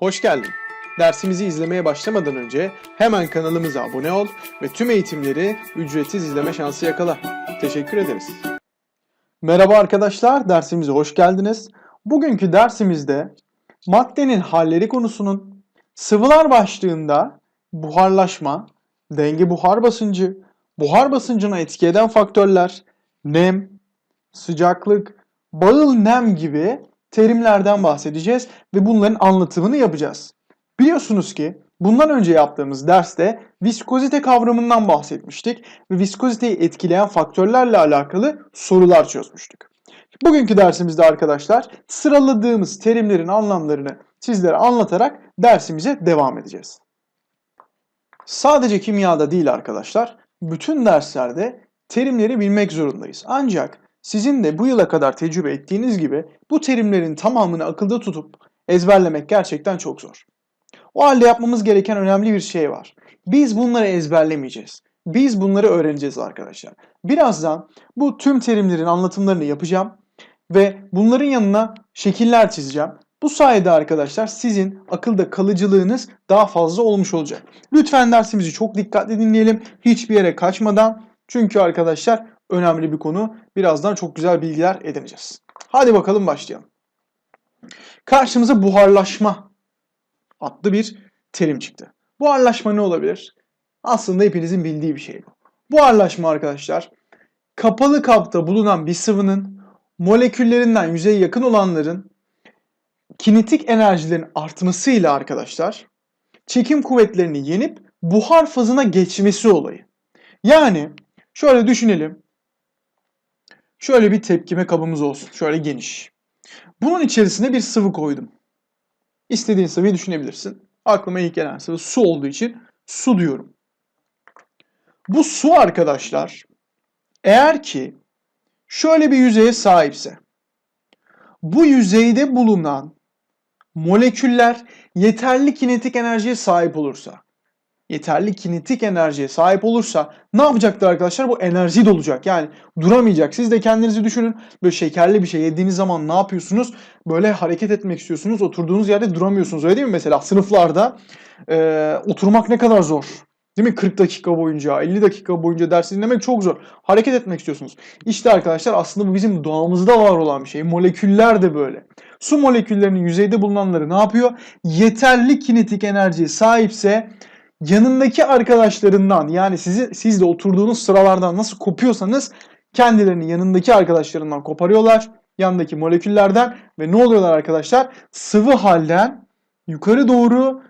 Hoş geldin. Dersimizi izlemeye başlamadan önce hemen kanalımıza abone ol ve tüm eğitimleri ücretsiz izleme şansı yakala. Teşekkür ederiz. Merhaba arkadaşlar, dersimize hoş geldiniz. Bugünkü dersimizde maddenin halleri konusunun sıvılar başlığında buharlaşma, denge buhar basıncı, buhar basıncına etki eden faktörler, nem, sıcaklık, bağıl nem gibi terimlerden bahsedeceğiz ve bunların anlatımını yapacağız. Biliyorsunuz ki bundan önce yaptığımız derste viskozite kavramından bahsetmiştik ve viskoziteyi etkileyen faktörlerle alakalı sorular çözmüştük. Bugünkü dersimizde arkadaşlar sıraladığımız terimlerin anlamlarını sizlere anlatarak dersimize devam edeceğiz. Sadece kimyada değil arkadaşlar, bütün derslerde terimleri bilmek zorundayız. Ancak sizin de bu yıla kadar tecrübe ettiğiniz gibi bu terimlerin tamamını akılda tutup ezberlemek gerçekten çok zor. O halde yapmamız gereken önemli bir şey var. Biz bunları ezberlemeyeceğiz. Biz bunları öğreneceğiz arkadaşlar. Birazdan bu tüm terimlerin anlatımlarını yapacağım ve bunların yanına şekiller çizeceğim. Bu sayede arkadaşlar sizin akılda kalıcılığınız daha fazla olmuş olacak. Lütfen dersimizi çok dikkatli dinleyelim. Hiçbir yere kaçmadan. Çünkü arkadaşlar önemli bir konu. Birazdan çok güzel bilgiler edineceğiz. Hadi bakalım başlayalım. Karşımıza buharlaşma adlı bir terim çıktı. Buharlaşma ne olabilir? Aslında hepinizin bildiği bir şey bu. Buharlaşma arkadaşlar kapalı kapta bulunan bir sıvının moleküllerinden yüzeye yakın olanların kinetik enerjilerin artmasıyla arkadaşlar çekim kuvvetlerini yenip buhar fazına geçmesi olayı. Yani şöyle düşünelim. Şöyle bir tepkime kabımız olsun. Şöyle geniş. Bunun içerisine bir sıvı koydum. İstediğin sıvıyı düşünebilirsin. Aklıma ilk gelen sıvı su olduğu için su diyorum. Bu su arkadaşlar eğer ki şöyle bir yüzeye sahipse bu yüzeyde bulunan moleküller yeterli kinetik enerjiye sahip olursa yeterli kinetik enerjiye sahip olursa ne yapacaktır arkadaşlar? Bu enerji dolacak. Yani duramayacak. Siz de kendinizi düşünün. Böyle şekerli bir şey yediğiniz zaman ne yapıyorsunuz? Böyle hareket etmek istiyorsunuz. Oturduğunuz yerde duramıyorsunuz. Öyle değil mi? Mesela sınıflarda e, oturmak ne kadar zor. Değil mi? 40 dakika boyunca, 50 dakika boyunca ders dinlemek çok zor. Hareket etmek istiyorsunuz. İşte arkadaşlar aslında bu bizim doğamızda var olan bir şey. Moleküller de böyle. Su moleküllerinin yüzeyde bulunanları ne yapıyor? Yeterli kinetik enerjiye sahipse yanındaki arkadaşlarından yani sizi siz de oturduğunuz sıralardan nasıl kopuyorsanız kendilerini yanındaki arkadaşlarından koparıyorlar. Yanındaki moleküllerden ve ne oluyorlar arkadaşlar? Sıvı halden yukarı doğru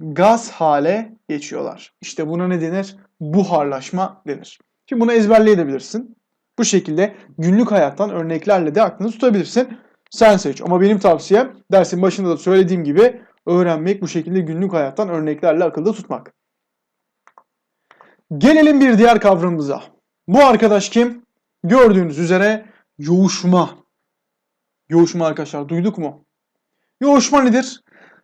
gaz hale geçiyorlar. İşte buna ne denir? Buharlaşma denir. Şimdi bunu ezberleyebilirsin. Bu şekilde günlük hayattan örneklerle de aklını tutabilirsin. Sen seç. Ama benim tavsiyem dersin başında da söylediğim gibi öğrenmek bu şekilde günlük hayattan örneklerle akılda tutmak. Gelelim bir diğer kavramımıza. Bu arkadaş kim? Gördüğünüz üzere yoğuşma. Yoğuşma arkadaşlar duyduk mu? Yoğuşma nedir?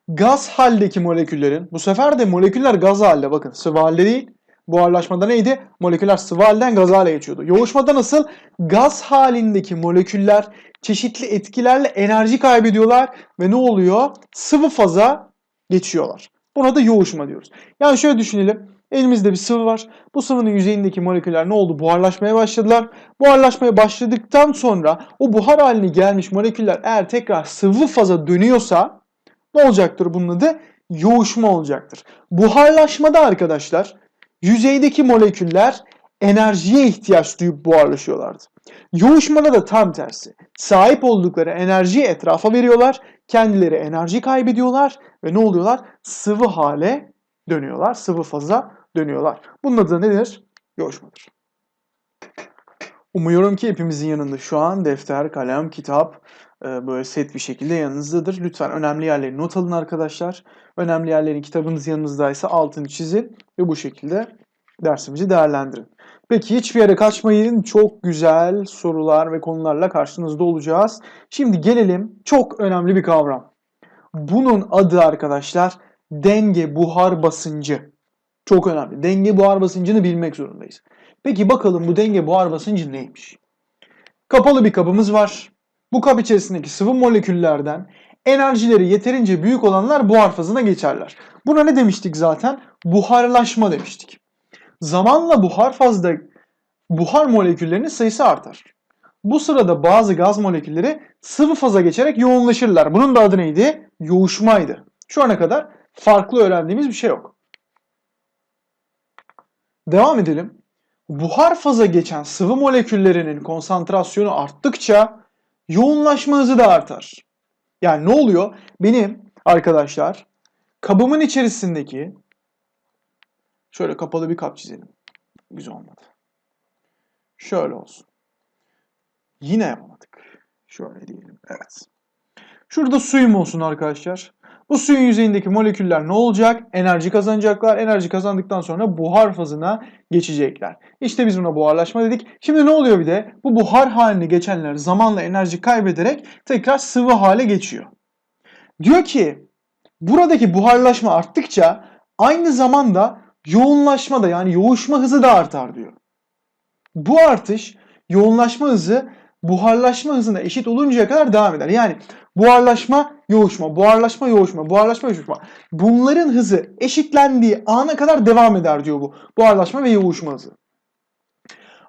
Gaz haldeki moleküllerin, bu sefer de moleküller gaz halde bakın sıvı halde değil. Buharlaşmada neydi? Moleküller sıvı halden gaz hale geçiyordu. Yoğuşmada nasıl? Gaz halindeki moleküller çeşitli etkilerle enerji kaybediyorlar ve ne oluyor? Sıvı faza geçiyorlar. Buna da yoğuşma diyoruz. Yani şöyle düşünelim. Elimizde bir sıvı var. Bu sıvının yüzeyindeki moleküller ne oldu? Buharlaşmaya başladılar. Buharlaşmaya başladıktan sonra o buhar haline gelmiş moleküller eğer tekrar sıvı faza dönüyorsa ne olacaktır bunun adı? Yoğuşma olacaktır. Buharlaşmada arkadaşlar yüzeydeki moleküller enerjiye ihtiyaç duyup buharlaşıyorlardı. Yoğuşmada da tam tersi. Sahip oldukları enerjiyi etrafa veriyorlar. Kendileri enerji kaybediyorlar ve ne oluyorlar? Sıvı hale dönüyorlar. Sıvı faza dönüyorlar. Bunun adı nedir? Yoğuşmadır. Umuyorum ki hepimizin yanında şu an defter, kalem, kitap e, böyle set bir şekilde yanınızdadır. Lütfen önemli yerleri not alın arkadaşlar. Önemli yerlerin kitabınız yanınızdaysa altını çizin ve bu şekilde dersimizi değerlendirin. Peki hiçbir yere kaçmayın. Çok güzel sorular ve konularla karşınızda olacağız. Şimdi gelelim çok önemli bir kavram. Bunun adı arkadaşlar denge buhar basıncı. Çok önemli. Denge buhar basıncını bilmek zorundayız. Peki bakalım bu denge buhar basıncı neymiş? Kapalı bir kabımız var. Bu kap içerisindeki sıvı moleküllerden Enerjileri yeterince büyük olanlar buhar fazına geçerler. Buna ne demiştik zaten? Buharlaşma demiştik. Zamanla buhar fazda buhar moleküllerinin sayısı artar. Bu sırada bazı gaz molekülleri sıvı faza geçerek yoğunlaşırlar. Bunun da adı neydi? Yoğuşmaydı. Şu ana kadar farklı öğrendiğimiz bir şey yok. Devam edelim. Buhar faza geçen sıvı moleküllerinin konsantrasyonu arttıkça yoğunlaşma hızı da artar. Yani ne oluyor? Benim arkadaşlar kabımın içerisindeki şöyle kapalı bir kap çizelim. Güzel olmadı. Şöyle olsun. Yine yapamadık. Şöyle diyelim. Evet. Şurada suyum olsun arkadaşlar. Bu suyun yüzeyindeki moleküller ne olacak? Enerji kazanacaklar. Enerji kazandıktan sonra buhar fazına geçecekler. İşte biz buna buharlaşma dedik. Şimdi ne oluyor bir de? Bu buhar haline geçenler zamanla enerji kaybederek tekrar sıvı hale geçiyor. Diyor ki buradaki buharlaşma arttıkça aynı zamanda yoğunlaşma da yani yoğuşma hızı da artar diyor. Bu artış yoğunlaşma hızı buharlaşma hızına eşit oluncaya kadar devam eder. Yani buharlaşma, yoğuşma, buharlaşma, yoğuşma, buharlaşma, yoğuşma. Bunların hızı eşitlendiği ana kadar devam eder diyor bu. Buharlaşma ve yoğuşma hızı.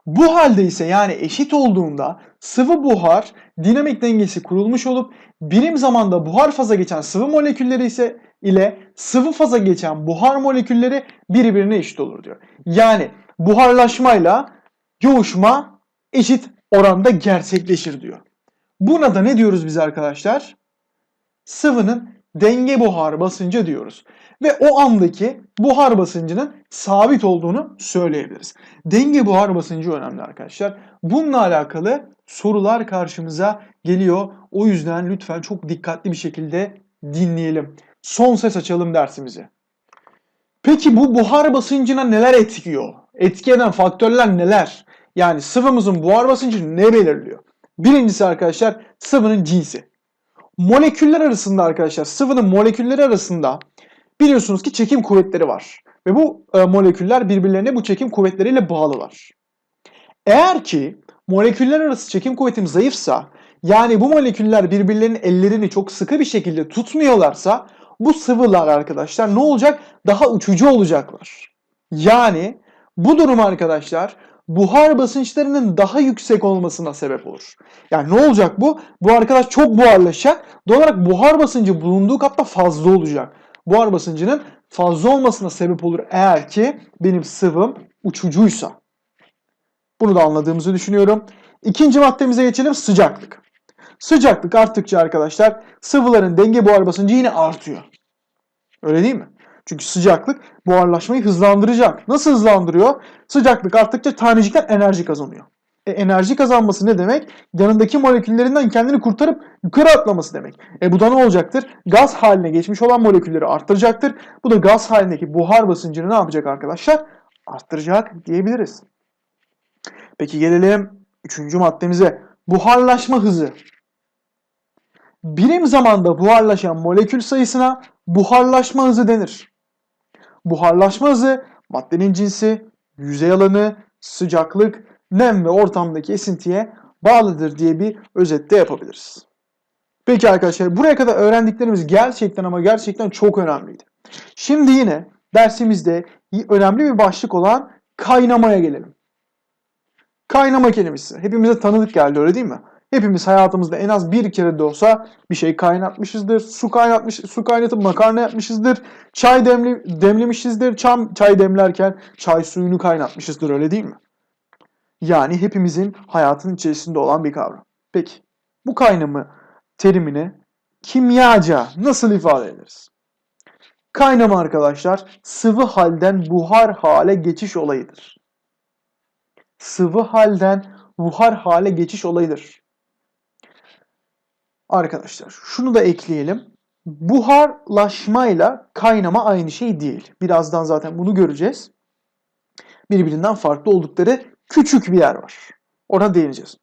Bu halde ise yani eşit olduğunda sıvı buhar dinamik dengesi kurulmuş olup birim zamanda buhar faza geçen sıvı molekülleri ise ile sıvı faza geçen buhar molekülleri birbirine eşit olur diyor. Yani buharlaşmayla yoğuşma eşit oranda gerçekleşir diyor. Buna da ne diyoruz biz arkadaşlar? Sıvının denge buhar basıncı diyoruz. Ve o andaki buhar basıncının sabit olduğunu söyleyebiliriz. Denge buhar basıncı önemli arkadaşlar. Bununla alakalı sorular karşımıza geliyor. O yüzden lütfen çok dikkatli bir şekilde dinleyelim. Son ses açalım dersimizi. Peki bu buhar basıncına neler etkiyor? Etki eden faktörler neler? Yani sıvımızın buhar basıncı ne belirliyor? Birincisi arkadaşlar sıvının cinsi. Moleküller arasında arkadaşlar sıvının molekülleri arasında biliyorsunuz ki çekim kuvvetleri var. Ve bu e, moleküller birbirlerine bu çekim kuvvetleriyle bağlılar. Eğer ki moleküller arası çekim kuvvetim zayıfsa yani bu moleküller birbirlerinin ellerini çok sıkı bir şekilde tutmuyorlarsa bu sıvılar arkadaşlar ne olacak? Daha uçucu olacaklar. Yani bu durum arkadaşlar buhar basınçlarının daha yüksek olmasına sebep olur. Yani ne olacak bu? Bu arkadaş çok buharlaşacak. Doğal olarak buhar basıncı bulunduğu kapta fazla olacak. Buhar basıncının fazla olmasına sebep olur eğer ki benim sıvım uçucuysa. Bunu da anladığımızı düşünüyorum. İkinci maddemize geçelim sıcaklık. Sıcaklık arttıkça arkadaşlar sıvıların denge buhar basıncı yine artıyor. Öyle değil mi? Çünkü sıcaklık buharlaşmayı hızlandıracak. Nasıl hızlandırıyor? Sıcaklık arttıkça tanecikler enerji kazanıyor. E, enerji kazanması ne demek? Yanındaki moleküllerinden kendini kurtarıp yukarı atlaması demek. E bu da ne olacaktır? Gaz haline geçmiş olan molekülleri arttıracaktır. Bu da gaz halindeki buhar basıncını ne yapacak arkadaşlar? Arttıracak diyebiliriz. Peki gelelim üçüncü maddemize. Buharlaşma hızı. Birim zamanda buharlaşan molekül sayısına buharlaşma hızı denir. Buharlaşma hızı maddenin cinsi, yüzey alanı, sıcaklık, nem ve ortamdaki esintiye bağlıdır diye bir özette yapabiliriz. Peki arkadaşlar buraya kadar öğrendiklerimiz gerçekten ama gerçekten çok önemliydi. Şimdi yine dersimizde önemli bir başlık olan kaynamaya gelelim. Kaynama kelimesi hepimize tanıdık geldi öyle değil mi? Hepimiz hayatımızda en az bir kere de olsa bir şey kaynatmışızdır. Su kaynatmış, su kaynatıp makarna yapmışızdır. Çay demli, demlemişizdir. Çam, çay demlerken çay suyunu kaynatmışızdır öyle değil mi? Yani hepimizin hayatın içerisinde olan bir kavram. Peki bu kaynama terimini kimyaca nasıl ifade ederiz? Kaynama arkadaşlar sıvı halden buhar hale geçiş olayıdır. Sıvı halden buhar hale geçiş olayıdır. Arkadaşlar şunu da ekleyelim. Buharlaşmayla kaynama aynı şey değil. Birazdan zaten bunu göreceğiz. Birbirinden farklı oldukları küçük bir yer var. Ona değineceğiz.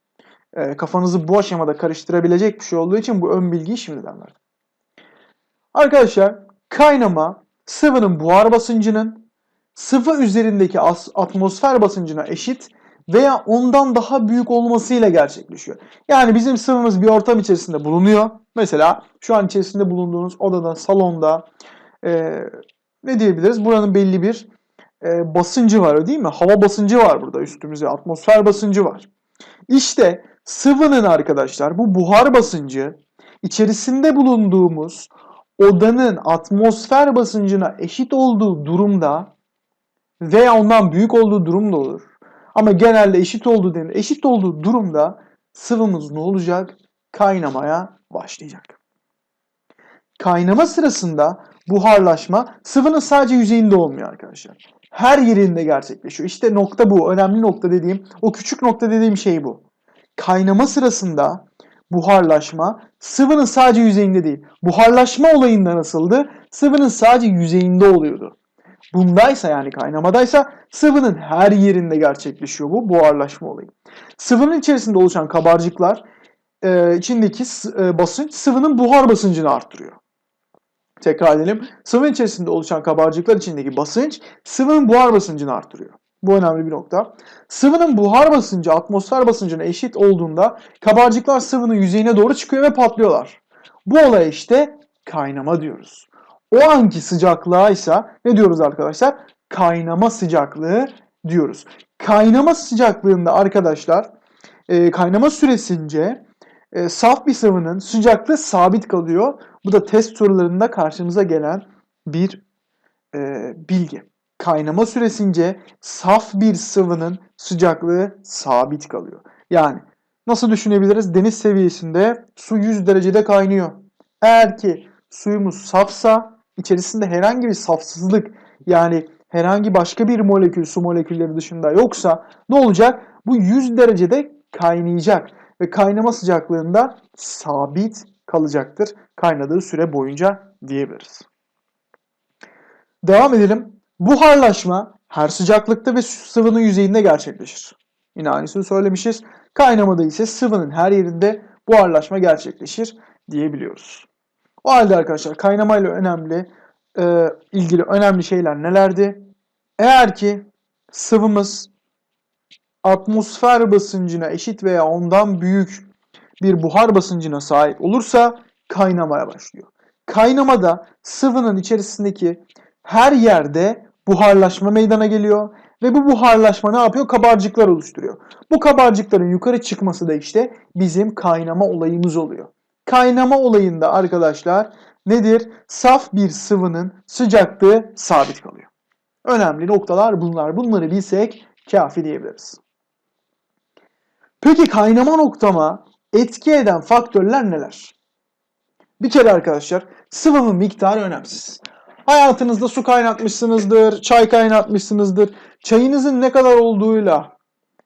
E, kafanızı bu aşamada karıştırabilecek bir şey olduğu için bu ön bilgiyi şimdiden verdim. Arkadaşlar kaynama sıvının buhar basıncının sıvı üzerindeki atmosfer basıncına eşit veya ondan daha büyük olmasıyla gerçekleşiyor. Yani bizim sıvımız bir ortam içerisinde bulunuyor. Mesela şu an içerisinde bulunduğunuz odada, salonda e, ne diyebiliriz? Buranın belli bir e, basıncı var değil mi? Hava basıncı var burada üstümüzde. Atmosfer basıncı var. İşte sıvının arkadaşlar bu buhar basıncı içerisinde bulunduğumuz odanın atmosfer basıncına eşit olduğu durumda veya ondan büyük olduğu durumda olur. Ama genelde eşit olduğu denir. Eşit olduğu durumda sıvımız ne olacak? Kaynamaya başlayacak. Kaynama sırasında buharlaşma sıvının sadece yüzeyinde olmuyor arkadaşlar. Her yerinde gerçekleşiyor. İşte nokta bu. Önemli nokta dediğim, o küçük nokta dediğim şey bu. Kaynama sırasında buharlaşma sıvının sadece yüzeyinde değil. Buharlaşma olayında nasıldı? Sıvının sadece yüzeyinde oluyordu. Bundaysa yani kaynamadaysa sıvının her yerinde gerçekleşiyor bu buharlaşma olayı. Sıvının içerisinde oluşan kabarcıklar e, içindeki e, basınç sıvının buhar basıncını arttırıyor. Tekrar edelim. Sıvının içerisinde oluşan kabarcıklar içindeki basınç sıvının buhar basıncını arttırıyor. Bu önemli bir nokta. Sıvının buhar basıncı atmosfer basıncına eşit olduğunda kabarcıklar sıvının yüzeyine doğru çıkıyor ve patlıyorlar. Bu olaya işte kaynama diyoruz. O anki sıcaklığa ise ne diyoruz arkadaşlar? Kaynama sıcaklığı diyoruz. Kaynama sıcaklığında arkadaşlar e, kaynama süresince e, saf bir sıvının sıcaklığı sabit kalıyor. Bu da test sorularında karşımıza gelen bir e, bilgi. Kaynama süresince saf bir sıvının sıcaklığı sabit kalıyor. Yani nasıl düşünebiliriz? Deniz seviyesinde su 100 derecede kaynıyor. Eğer ki suyumuz safsa içerisinde herhangi bir safsızlık yani herhangi başka bir molekül su molekülleri dışında yoksa ne olacak? Bu 100 derecede kaynayacak ve kaynama sıcaklığında sabit kalacaktır kaynadığı süre boyunca diyebiliriz. Devam edelim. Buharlaşma her sıcaklıkta ve sıvının yüzeyinde gerçekleşir. Yine aynısını söylemişiz. Kaynamada ise sıvının her yerinde buharlaşma gerçekleşir diyebiliyoruz. O halde arkadaşlar kaynamayla önemli e, ilgili önemli şeyler nelerdi? Eğer ki sıvımız atmosfer basıncına eşit veya ondan büyük bir buhar basıncına sahip olursa kaynamaya başlıyor. Kaynamada sıvının içerisindeki her yerde buharlaşma meydana geliyor ve bu buharlaşma ne yapıyor? Kabarcıklar oluşturuyor. Bu kabarcıkların yukarı çıkması da işte bizim kaynama olayımız oluyor. Kaynama olayında arkadaşlar nedir? Saf bir sıvının sıcaklığı sabit kalıyor. Önemli noktalar bunlar. Bunları bilsek kafi diyebiliriz. Peki kaynama noktama etki eden faktörler neler? Bir kere arkadaşlar sıvının miktarı önemsiz. Hayatınızda su kaynatmışsınızdır, çay kaynatmışsınızdır. Çayınızın ne kadar olduğuyla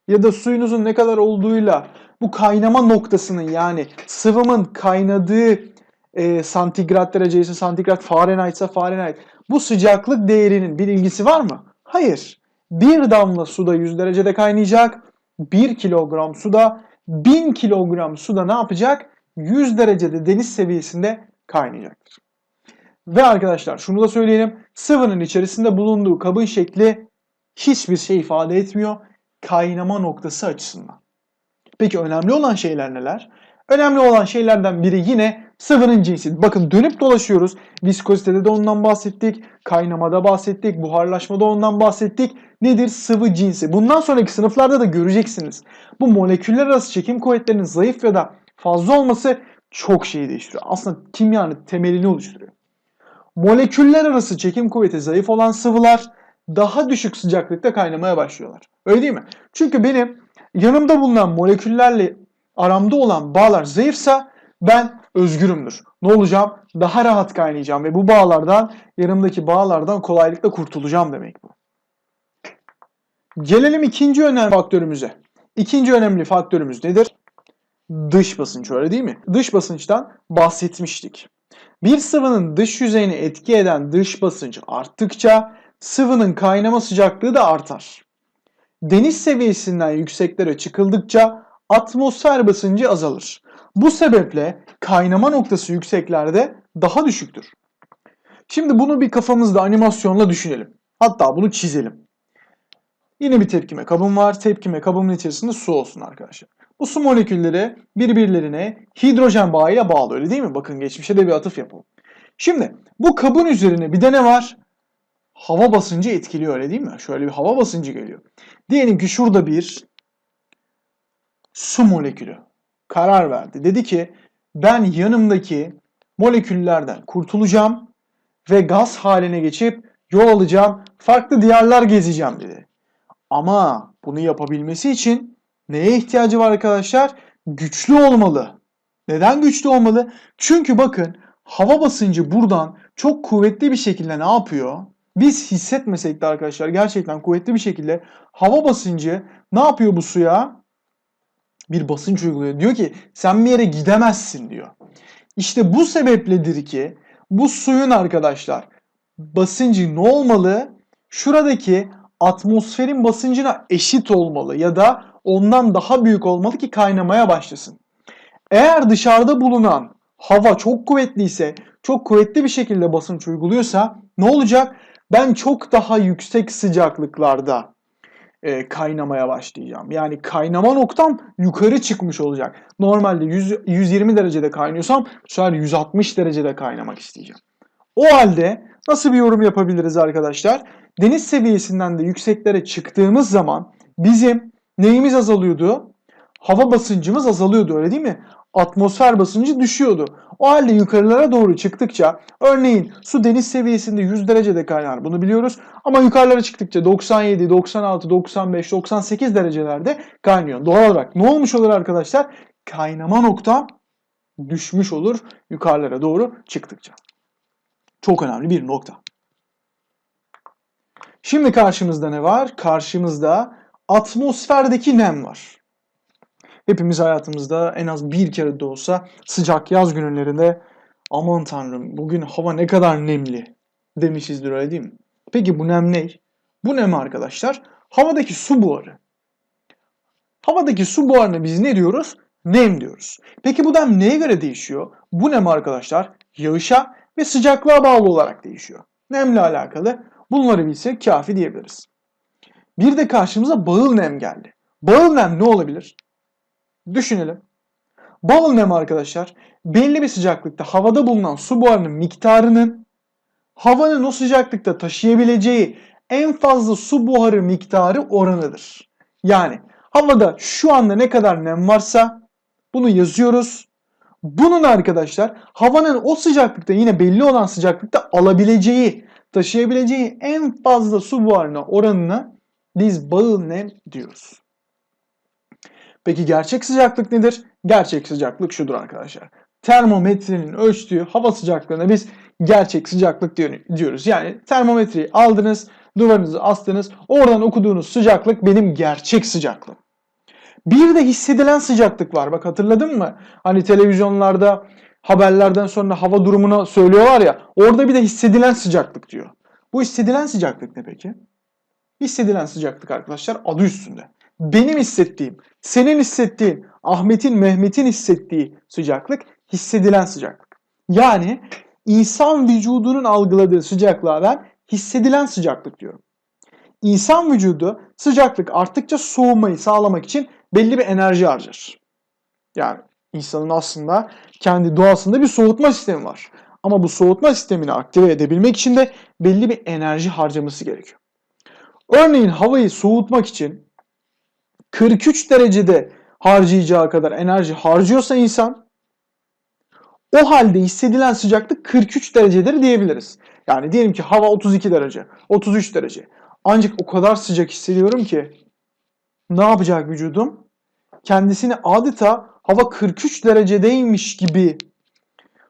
ya da suyunuzun ne kadar olduğuyla bu kaynama noktasının yani sıvımın kaynadığı e, santigrat derece ise santigrat, Fahrenheit ise Fahrenheit. Bu sıcaklık değerinin bir ilgisi var mı? Hayır. Bir damla suda 100 derecede kaynayacak. 1 kilogram suda 1000 kilogram suda ne yapacak? 100 derecede deniz seviyesinde kaynayacaktır. Ve arkadaşlar şunu da söyleyelim. Sıvının içerisinde bulunduğu kabın şekli hiçbir şey ifade etmiyor kaynama noktası açısından. Peki önemli olan şeyler neler? Önemli olan şeylerden biri yine sıvının cinsi. Bakın dönüp dolaşıyoruz. Viskozitede de ondan bahsettik. Kaynamada bahsettik. Buharlaşmada ondan bahsettik. Nedir? Sıvı cinsi. Bundan sonraki sınıflarda da göreceksiniz. Bu moleküller arası çekim kuvvetlerinin zayıf ya da fazla olması çok şeyi değiştiriyor. Aslında kimyanın temelini oluşturuyor. Moleküller arası çekim kuvveti zayıf olan sıvılar daha düşük sıcaklıkta kaynamaya başlıyorlar. Öyle değil mi? Çünkü benim yanımda bulunan moleküllerle aramda olan bağlar zayıfsa ben özgürümdür. Ne olacağım? Daha rahat kaynayacağım ve bu bağlardan, yanımdaki bağlardan kolaylıkla kurtulacağım demek bu. Gelelim ikinci önemli faktörümüze. İkinci önemli faktörümüz nedir? Dış basınç öyle değil mi? Dış basınçtan bahsetmiştik. Bir sıvının dış yüzeyine etki eden dış basınç arttıkça sıvının kaynama sıcaklığı da artar. Deniz seviyesinden yükseklere çıkıldıkça atmosfer basıncı azalır. Bu sebeple kaynama noktası yükseklerde daha düşüktür. Şimdi bunu bir kafamızda animasyonla düşünelim. Hatta bunu çizelim. Yine bir tepkime kabım var. Tepkime kabımın içerisinde su olsun arkadaşlar. Bu su molekülleri birbirlerine hidrojen bağıyla bağlı öyle değil mi? Bakın geçmişe de bir atıf yapalım. Şimdi bu kabın üzerine bir de ne var? Hava basıncı etkiliyor öyle değil mi? Şöyle bir hava basıncı geliyor. Diyelim ki şurada bir su molekülü karar verdi. Dedi ki ben yanımdaki moleküllerden kurtulacağım ve gaz haline geçip yol alacağım, farklı diyarlar gezeceğim dedi. Ama bunu yapabilmesi için neye ihtiyacı var arkadaşlar? Güçlü olmalı. Neden güçlü olmalı? Çünkü bakın hava basıncı buradan çok kuvvetli bir şekilde ne yapıyor? Biz hissetmesek de arkadaşlar gerçekten kuvvetli bir şekilde hava basıncı ne yapıyor bu suya? Bir basınç uyguluyor. Diyor ki sen bir yere gidemezsin diyor. İşte bu sebepledir ki bu suyun arkadaşlar basıncı ne olmalı? Şuradaki atmosferin basıncına eşit olmalı ya da ondan daha büyük olmalı ki kaynamaya başlasın. Eğer dışarıda bulunan hava çok kuvvetliyse, çok kuvvetli bir şekilde basınç uyguluyorsa ne olacak? Ben çok daha yüksek sıcaklıklarda e, kaynamaya başlayacağım. Yani kaynama noktam yukarı çıkmış olacak. Normalde 100, 120 derecede kaynıyorsam bu sefer 160 derecede kaynamak isteyeceğim. O halde nasıl bir yorum yapabiliriz arkadaşlar? Deniz seviyesinden de yükseklere çıktığımız zaman bizim neyimiz azalıyordu? Hava basıncımız azalıyordu öyle değil mi? Atmosfer basıncı düşüyordu. O halde yukarılara doğru çıktıkça örneğin su deniz seviyesinde 100 derecede kaynar bunu biliyoruz. Ama yukarılara çıktıkça 97, 96, 95, 98 derecelerde kaynıyor. Doğal olarak ne olmuş olur arkadaşlar? Kaynama nokta düşmüş olur yukarılara doğru çıktıkça. Çok önemli bir nokta. Şimdi karşımızda ne var? Karşımızda atmosferdeki nem var. Hepimiz hayatımızda en az bir kere de olsa sıcak yaz günlerinde aman tanrım bugün hava ne kadar nemli demişizdir öyle değil mi? Peki bu nem ne? Bu nem arkadaşlar havadaki su buharı. Havadaki su buharına biz ne diyoruz? Nem diyoruz. Peki bu nem neye göre değişiyor? Bu nem arkadaşlar yağışa ve sıcaklığa bağlı olarak değişiyor. Nemle alakalı bunları bilsek kafi diyebiliriz. Bir de karşımıza bağıl nem geldi. Bağıl nem ne olabilir? Düşünelim. Bağıl nem arkadaşlar belli bir sıcaklıkta havada bulunan su buharının miktarının havanın o sıcaklıkta taşıyabileceği en fazla su buharı miktarı oranıdır. Yani havada şu anda ne kadar nem varsa bunu yazıyoruz. Bunun arkadaşlar havanın o sıcaklıkta yine belli olan sıcaklıkta alabileceği, taşıyabileceği en fazla su buharına oranına biz bağıl nem diyoruz. Peki gerçek sıcaklık nedir? Gerçek sıcaklık şudur arkadaşlar. Termometrenin ölçtüğü hava sıcaklığına biz gerçek sıcaklık diyoruz. Yani termometreyi aldınız, duvarınızı astınız, oradan okuduğunuz sıcaklık benim gerçek sıcaklığım. Bir de hissedilen sıcaklık var. Bak hatırladın mı? Hani televizyonlarda haberlerden sonra hava durumunu söylüyorlar ya. Orada bir de hissedilen sıcaklık diyor. Bu hissedilen sıcaklık ne peki? Hissedilen sıcaklık arkadaşlar adı üstünde. Benim hissettiğim, senin hissettiğin, Ahmet'in, Mehmet'in hissettiği sıcaklık hissedilen sıcaklık. Yani insan vücudunun algıladığı sıcaklığa ben hissedilen sıcaklık diyorum. İnsan vücudu sıcaklık arttıkça soğumayı sağlamak için belli bir enerji harcar. Yani insanın aslında kendi doğasında bir soğutma sistemi var. Ama bu soğutma sistemini aktive edebilmek için de belli bir enerji harcaması gerekiyor. Örneğin havayı soğutmak için 43 derecede harcayacağı kadar enerji harcıyorsa insan o halde hissedilen sıcaklık 43 derecedir diyebiliriz. Yani diyelim ki hava 32 derece, 33 derece. Ancak o kadar sıcak hissediyorum ki ne yapacak vücudum? Kendisini adeta hava 43 derecedeymiş gibi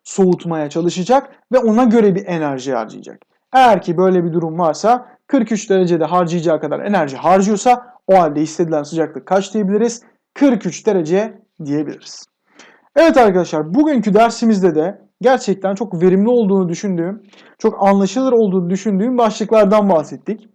soğutmaya çalışacak ve ona göre bir enerji harcayacak. Eğer ki böyle bir durum varsa 43 derecede harcayacağı kadar enerji harcıyorsa o halde hissedilen sıcaklık kaç diyebiliriz? 43 derece diyebiliriz. Evet arkadaşlar bugünkü dersimizde de gerçekten çok verimli olduğunu düşündüğüm, çok anlaşılır olduğunu düşündüğüm başlıklardan bahsettik.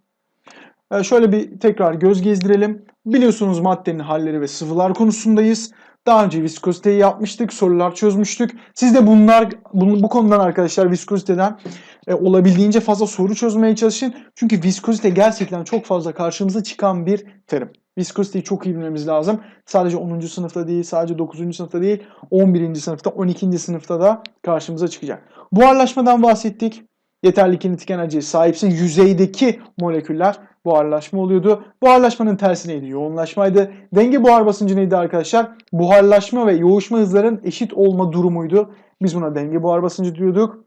Şöyle bir tekrar göz gezdirelim. Biliyorsunuz maddenin halleri ve sıvılar konusundayız. Daha önce viskoziteyi yapmıştık, sorular çözmüştük. Siz de bunlar bu, bu konudan arkadaşlar viskoziteden e, olabildiğince fazla soru çözmeye çalışın. Çünkü viskozite gerçekten çok fazla karşımıza çıkan bir terim. Viskoziteyi çok iyi bilmemiz lazım. Sadece 10. sınıfta değil, sadece 9. sınıfta değil, 11. sınıfta, 12. sınıfta da karşımıza çıkacak. Buharlaşmadan bahsettik. Yeterli kinetik enerjiye sahipse yüzeydeki moleküller buharlaşma oluyordu. Buharlaşmanın tersi neydi? Yoğunlaşmaydı. Denge buhar basıncı neydi arkadaşlar? Buharlaşma ve yoğuşma hızların eşit olma durumuydu. Biz buna denge buhar basıncı diyorduk.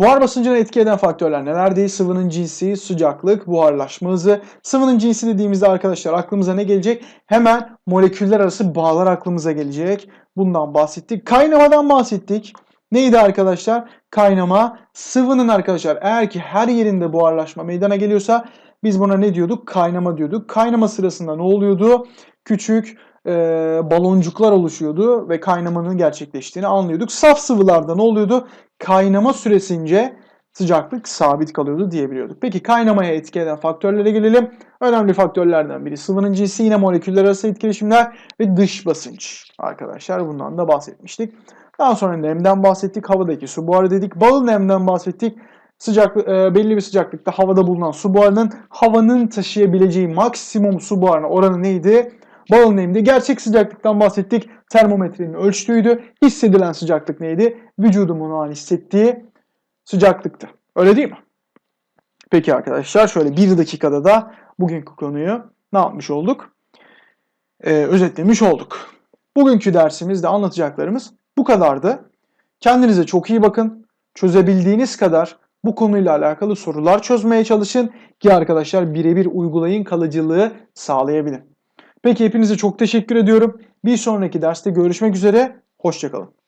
Buhar basıncına etki eden faktörler nelerdi? Sıvının cinsi, sıcaklık, buharlaşma hızı. Sıvının cinsi dediğimizde arkadaşlar aklımıza ne gelecek? Hemen moleküller arası bağlar aklımıza gelecek. Bundan bahsettik. Kaynamadan bahsettik. Neydi arkadaşlar? Kaynama sıvının arkadaşlar eğer ki her yerinde buharlaşma meydana geliyorsa biz buna ne diyorduk? Kaynama diyorduk. Kaynama sırasında ne oluyordu? Küçük e, baloncuklar oluşuyordu ve kaynamanın gerçekleştiğini anlıyorduk. Saf sıvılarda ne oluyordu? Kaynama süresince sıcaklık sabit kalıyordu diyebiliyorduk. Peki kaynamaya etki eden faktörlere gelelim. Önemli faktörlerden biri sıvının cinsi yine moleküller arası etkileşimler ve dış basınç. Arkadaşlar bundan da bahsetmiştik. Daha sonra nemden bahsettik. Havadaki su buharı dedik. Bal nemden bahsettik. Sıcak, e, belli bir sıcaklıkta havada bulunan su buharının havanın taşıyabileceği maksimum su buharına oranı neydi? Bal nemde gerçek sıcaklıktan bahsettik. Termometrenin ölçtüğüydü. Hissedilen sıcaklık neydi? Vücudumun o an hissettiği sıcaklıktı. Öyle değil mi? Peki arkadaşlar şöyle bir dakikada da bugünkü konuyu ne yapmış olduk? Ee, özetlemiş olduk. Bugünkü dersimizde anlatacaklarımız bu kadardı. Kendinize çok iyi bakın. Çözebildiğiniz kadar bu konuyla alakalı sorular çözmeye çalışın ki arkadaşlar birebir uygulayın kalıcılığı sağlayabilin. Peki hepinize çok teşekkür ediyorum. Bir sonraki derste görüşmek üzere. Hoşçakalın.